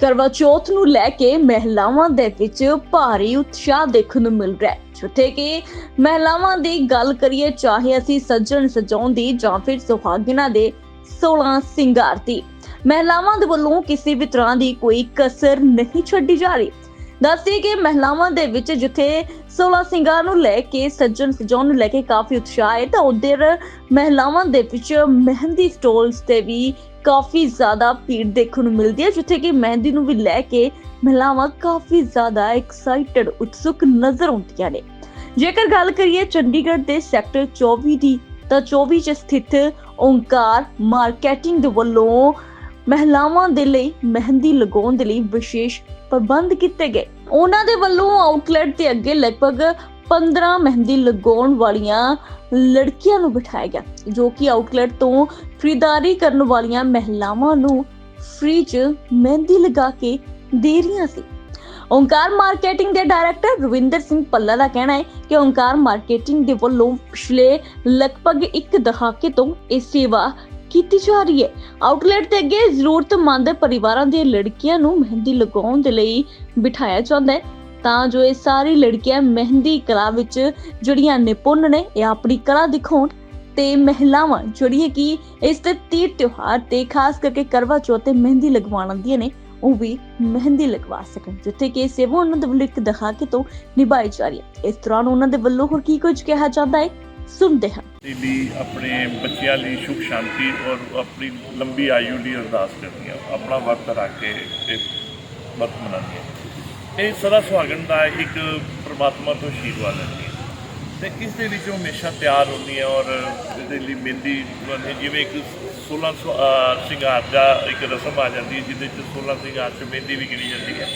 ਕਰਵਾ ਚੌਥ ਨੂੰ ਲੈ ਕੇ ਮਹਿਲਾਵਾਂ ਦੇ ਵਿੱਚ ਭਾਰੀ ਉਤਸ਼ਾਹ ਦੇਖਣ ਨੂੰ ਮਿਲ ਰਿਹਾ ਹੈ। ਜਿੱਥੇ ਕਿ ਮਹਿਲਾਵਾਂ ਦੀ ਗੱਲ ਕਰੀਏ, ਚਾਹੇ ਅਸੀਂ ਸੱਜਣ ਸਜਾਉਣ ਦੀ ਜਾਂ ਫਿਰ ਸੁਹਾਗਿਨਾਂ ਦੇ 16 ਸਿੰਗਾਰ ਦੀ, ਮਹਿਲਾਵਾਂ ਦੇ ਵੱਲੋਂ ਕਿਸੇ ਵੀ ਤਰ੍ਹਾਂ ਦੀ ਕੋਈ ਕਸਰ ਨਹੀਂ ਛੱਡੀ ਜਾ ਰਹੀ। ਦੱਸਦੀ ਕਿ ਮਹਿਲਾਵਾਂ ਦੇ ਵਿੱਚ ਜਿੱਥੇ 16 ਸਿੰਘਾਂ ਨੂੰ ਲੈ ਕੇ ਸੱਜਣ ਸਜਾਉਣ ਨੂੰ ਲੈ ਕੇ ਕਾਫੀ ਉਤਸ਼ਾਹ ਹੈ, ਤਾਂ ਉਧਰ ਮਹਿਲਾਵਾਂ ਦੇ ਵਿੱਚ ਮਹਿੰਦੀ ਸਟਾਲਸ ਤੇ ਵੀ ਕਾਫੀ ਜ਼ਿਆਦਾ ਭੀੜ ਦੇਖਣ ਨੂੰ ਮਿਲਦੀ ਹੈ, ਜਿੱਥੇ ਕਿ ਮਹਿੰਦੀ ਨੂੰ ਵੀ ਲੈ ਕੇ ਮਹਿਲਾਵਾਂ ਕਾਫੀ ਜ਼ਿਆਦਾ ਐਕਸਾਈਟਡ ਉਤਸੁਕ ਨਜ਼ਰ ਆਉਂਦੀਆਂ ਨੇ। ਜੇਕਰ ਗੱਲ ਕਰੀਏ ਚੰਡੀਗੜ੍ਹ ਦੇ ਸੈਕਟਰ 24 ਦੀ, ਤਾਂ 24 ਚ ਸਥਿਤ ਓਂਕਾਰ ਮਾਰਕੀਟਿੰਗ ਦੇ ਵੱਲੋਂ ਮਹਿਲਾਵਾਂ ਦੇ ਲਈ, ਮਹਿੰਦੀ ਲਗਾਉਣ ਦੇ ਲਈ ਵਿਸ਼ੇਸ਼ ਪ੍ਰਬੰਧ ਕੀਤੇ ਗਏ। ਉਹਨਾਂ ਦੇ ਵੱਲੋਂ ਆਊਟਲੈਟ ਦੇ ਅੱਗੇ ਲਗਭਗ 15 ਮਹਿੰਦੀ ਲਗਾਉਣ ਵਾਲੀਆਂ ਲੜਕੀਆਂ ਨੂੰ ਬਿਠਾਇਆ ਗਿਆ, ਜੋ ਕਿ ਆਊਟਲੈਟ ਤੋਂ ਖਰੀਦਦਾਰੀ ਕਰਨ ਵਾਲੀਆਂ ਮਹਿਲਾਵਾਂ ਨੂੰ ਫ੍ਰੀ ਚ ਮਹਿੰਦੀ ਲਗਾ ਕੇ ਦੇ ਰਹੀਆਂ ਸੀ। ਓਂਕਾਰ ਮਾਰਕੀਟਿੰਗ ਦੇ ਡਾਇਰੈਕਟਰ ਰਵਿੰਦਰ ਸਿੰਘ ਪੱਲਾ ਦਾ ਕਹਿਣਾ ਹੈ ਕਿ ਓਂਕਾਰ ਮਾਰਕੀਟਿੰਗ ਦੇ ਵੱਲੋਂ ਪਿਛਲੇ ਲਗਭਗ ਇੱਕ ਦਹਾਕੇ ਤੋਂ ਇਹ ਸੇਵਾ ਕੀਤੀ ਜਾ ਰਹੀ ਹੈ। ਆਊਟਲੈਟ ਤੇ ਅੱਗੇ ਜ਼ਰੂਰਤਮੰਦ ਪਰਿਵਾਰਾਂ ਦੀਆਂ ਲੜਕੀਆਂ ਨੂੰ ਮਹਿੰਦੀ ਲਗਾਉਣ ਦੇ ਲਈ ਬਿਠਾਇਆ ਜਾਂਦਾ ਹੈ। ਤਾਂ ਜੋ ਇਹ ਸਾਰੀ ਲੜਕੀਆਂ ਮਹਿੰਦੀ ਕਲਾ ਵਿੱਚ ਜਿਹੜੀਆਂ ਨਿਪੁੰਨ ਨੇ, ਇਹ ਆਪਣੀ ਕਲਾ ਦਿਖਾਉਣ। ਤੇ ਮਹਿਲਾਵਾਂ ਜਿਹੜੀਆਂ ਕਿ ਇਸ ਤੇ ਤੀਰ ਤਿਉਹਾਰ ਤੇ ਖਾਸ ਕਰਕੇ ਕਰਵਾ ਚੌਥ ਤੇ ਮਹਿੰਦੀ ਲਗਵਾਉਣ ਆਉਂਦੀਆਂ ਨੇ, ਉਹ ਵੀ ਮਹਿੰਦੀ ਲਗਵਾ ਸਕਣ, ਜਿੱਥੇ ਕਿ ਸੇਵਾ ਉਹਨਾਂ ਦੇ ਵੱਲੋਂ ਇੱਕ ਦਹਾਕੇ ਤੋਂ ਨਿਭਾਈ ਜਾ ਰਹੀ ਹੈ। ਇਸ ਦੌਰਾਨ ਉਹਨਾਂ ਦੇ ਵੱਲੋਂ ਹੋਰ ਕੀ ਕੁਝ ਕਿਹਾ ਜਾਂਦਾ ਹੈ? ਸੁਣਦੇ ਹਾਂ। ਲਈ ਆਪਣੇ ਬੱਚਿਆਂ ਲਈ ਸੁਖ ਸ਼ਾਂਤੀ ਔਰ ਆਪਣੀ ਲੰਬੀ ਆਯੂ ਲਈ ਅਰਦਾਸ ਕਰਦੀਆਂ ਆਪਣਾ ਵਰਤ ਰੱਖ ਕੇ ਇਹ ਵਰਤ ਮਨਾਉਂਦੀਆਂ ਇਹ ਸਦਾ ਸੁਹਾਗਣ ਦਾ ਇੱਕ ਪ੍ਰਮਾਤਮਾ ਤੋਂ ਆਸ਼ੀਰਵਾਦ ਲੈਂਦੀਆਂ ਤੇ ਇਸ ਦੇ ਵਿੱਚ ਉਹ ਹਮੇਸ਼ਾ ਤਿਆਰ ਹੁੰਦੀ ਹੈ ਔਰ ਇਹਦੇ ਲਈ ਮਹਿੰਦੀ ਜਿਵੇਂ ਇੱਕ 16 ਸੌ- ਸ਼ਿੰਗਾਰ ਦਾ ਇੱਕ ਰਸਮ ਆ ਜਾਂਦੀ ਹੈ, ਜਿਹਦੇ ਚ 16 ਸ਼ਿੰਗਾਰ ਚ ਮਹਿੰਦੀ ਵੀ ਗਿਣੀ ਜਾਂਦੀ ਹੈ।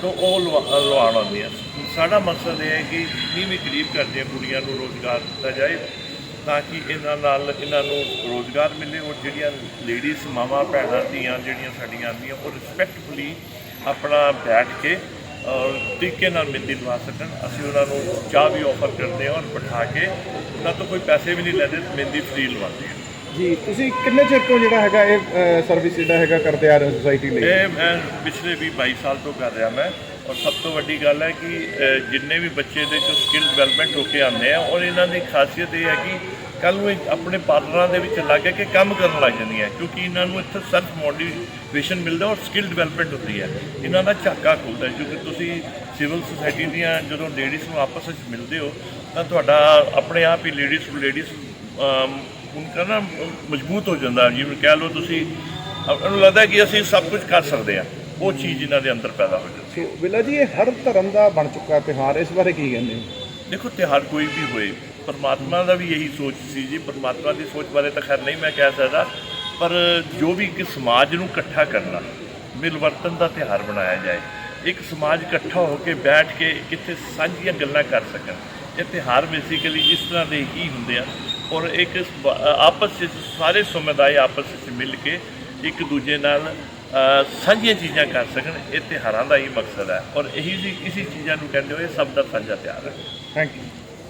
ਤੋਂ ਉਹ ਲਵਾ- ਲਵਾਉਣ ਆਉਂਦੀਆਂ ਸਾਡਾ ਮਕਸਦ ਇਹ ਹੈ ਕਿ ਜਿੰਨੀ ਵੀ ਗਰੀਬ ਘਰ ਦੀਆਂ ਕੁੜੀਆਂ ਨੂੰ ਰੋਜ਼ਗਾਰ ਦਿੱਤਾ ਜਾਏ, ਤਾਂ ਕਿ ਇਹਨਾਂ ਨਾਲ ਇਹਨਾਂ ਨੂੰ ਰੋਜ਼ਗਾਰ ਮਿਲੇ ਔਰ ਜਿਹੜੀਆਂ ਲੇਡੀਜ਼, ਮਾਵਾਂ, ਭੈਣਾਂ ਧੀਆਂ ਜਿਹੜੀਆਂ ਸਾਡੀਆਂ ਆਉਂਦੀਆਂ, ਉਹ ਰਿਸਪੈਕਟਫੁਲੀ ਆਪਣਾ ਬੈਠ ਕੇ ਔਰ ਤਰੀਕੇ ਨਾਲ ਮਹਿੰਦੀ ਲਵਾ ਸਕਣ। ਅਸੀਂ ਉਹਨਾਂ ਨੂੰ ਚਾਹ ਵੀ ਆਫਰ ਕਰਦੇ ਹਾਂ ਔਰ ਬਿਠਾ ਕੇ, ਉਹਨਾਂ ਤੋਂ ਕੋਈ ਪੈਸੇ ਵੀ ਨਹੀਂ ਲੈਂਦੇ, ਮਹਿੰਦੀ ਫ੍ਰੀ ਲਵਾਉਂਦੇ ਹਾਂ। ਜੀ, ਤੁਸੀਂ ਕਿੰਨੇ ਚਿਰ ਤੋਂ ਜਿਹੜਾ ਹੈਗਾ ਇਹ ਸਰਵਿਸ ਜਿਹੜਾ ਹੈਗਾ ਕਰਦੇ ਆ ਰਹੇ ਸੋਸਾਇਟੀ ਲਈ? ਇਹ ਮੈਂ ਪਿਛਲੇ ਵੀ 22 ਸਾਲ ਤੋਂ ਕਰ ਰਿਹਾ ਮੈਂ ਔਰ ਸਭ ਤੋਂ ਵੱਡੀ ਗੱਲ ਹੈ ਕਿ ਜਿੰਨੇ ਵੀ ਬੱਚੇ ਦੇ ਚੋਂ ਸਕਿੱਲ ਡਿਵੈਲਪਮੈਂਟ ਹੋ ਕੇ ਆਉਂਦੇ ਆ ਔਰ ਇਹਨਾਂ ਦੀ ਖਾਸੀਅਤ ਇਹ ਹੈ ਕਿ ਕੱਲ ਨੂੰ ਇਹ ਆਪਣੇ ਪਾਰਟਨਰਾਂ ਦੇ ਵਿੱਚ ਲੱਗ ਕੇ ਕੰਮ ਕਰਨ ਲੱਗ ਜਾਂਦੀਆਂ, ਕਿਉਂਕਿ ਇਹਨਾਂ ਨੂੰ ਇੱਥੇ ਸੈਲਫ ਮੋਟੀਵੇਸ਼ਨ ਮਿਲਦਾ ਔਰ ਸਕਿੱਲ ਡਿਵੈਲਪਮੈਂਟ ਹੁੰਦੀ ਹੈ। ਇਹਨਾਂ ਦਾ ਝਾਕਾ ਖੁੱਲਦਾ ਕਿਉਂਕਿ ਤੁਸੀਂ ਸਿਵਲ ਸੁਸਾਇਟੀ ਦੀਆਂ ਜਦੋਂ ਲੇਡੀਜ਼ ਨੂੰ ਆਪਸ ਵਿੱਚ ਮਿਲਦੇ ਹੋ, ਤਾਂ ਤੁਹਾਡਾ ਆਪਣੇ ਆਪ ਹੀ ਲੇਡੀਜ਼ ਟੂ ਲੇਡੀਜ਼ ਉਨਕਾ ਨਾ ਮਜ਼ਬੂਤ ਹੋ ਜਾਂਦਾ ਜਿਵੇਂ ਕਹਿ ਲਓ ਤੁਸੀਂ ਉਹਨਾਂ ਲੱਗਦਾ ਕਿ ਅਸੀਂ ਸਭ ਕੁਝ ਕਰ ਸਕਦੇ ਹਾਂ। ਉਹ ਚੀਜ਼ ਇਹਨਾਂ ਦੇ ਅੰਦਰ ਪੈਦਾ ਹੋ ਜਾਂਦੀ। ਹੈ ਬਿੱਲਾ ਜੀ ਇਹ ਹਰ ਧਰਮ ਦਾ ਬਣ ਚੁੱਕਾ ਤਿਉਹਾਰ ਇਸ ਬਾਰੇ ਕੀ ਕਹਿੰਦੇ ਹੋ? ਦੇਖੋ ਤਿਉਹਾਰ ਕੋਈ ਵੀ ਹੋਏ ਪਰਮਾਤਮਾ ਦਾ ਵੀ ਇਹੀ ਸੋਚ ਸੀ ਜੀ। ਪਰਮਾਤਮਾ ਦੀ ਸੋਚ ਬਾਰੇ ਤਾਂ ਖੈਰ ਨਹੀਂ ਮੈਂ ਕਹਿ ਸਕਦਾ ਪਰ ਜੋ ਵੀ ਇੱਕ ਸਮਾਜ ਨੂੰ ਇਕੱਠਾ ਕਰਨਾ ਮਿਲ ਵਰਤਨ ਦਾ ਤਿਉਹਾਰ ਬਣਾਇਆ ਜਾਏ ਇੱਕ ਸਮਾਜ ਇਕੱਠਾ ਹੋ ਕੇ ਬੈਠ ਕੇ ਕਿੱਥੇ ਸਾਂਝੀਆਂ ਗੱਲਾਂ ਕਰ ਸਕਣ ਇਹ ਤਿਉਹਾਰ ਬੇਸਿਕਲੀ ਇਸ ਤਰ੍ਹਾਂ ਦੇ ਹੀ ਹੁੰਦੇ ਆ। ਔਰ ਇੱਕ ਸ- ਆਪਸ ਵਿੱਚ ਸਾਰੇ ਸਮੁਦਾਇ ਆਪਸ ਵਿੱਚ ਮਿਲ ਕੇ ਇੱਕ ਦੂਜੇ ਨਾਲ ਸਾਂਝੀਆਂ ਚੀਜ਼ਾਂ ਕਰ ਸਕਣ, ਇਹ ਤਿਉਹਾਰਾਂ ਦਾ ਹੀ ਮਕਸਦ ਹੈ। ਔਰ ਇਹੀ ਜੀ, ਇਸੀ ਚੀਜ਼ਾਂ ਨੂੰ ਕਹਿੰਦੇ ਹੋਏ ਸਭ ਦਾ ਸਾਂਝਾ ਤਿਉਹਾਰ ਹੈ। Thank you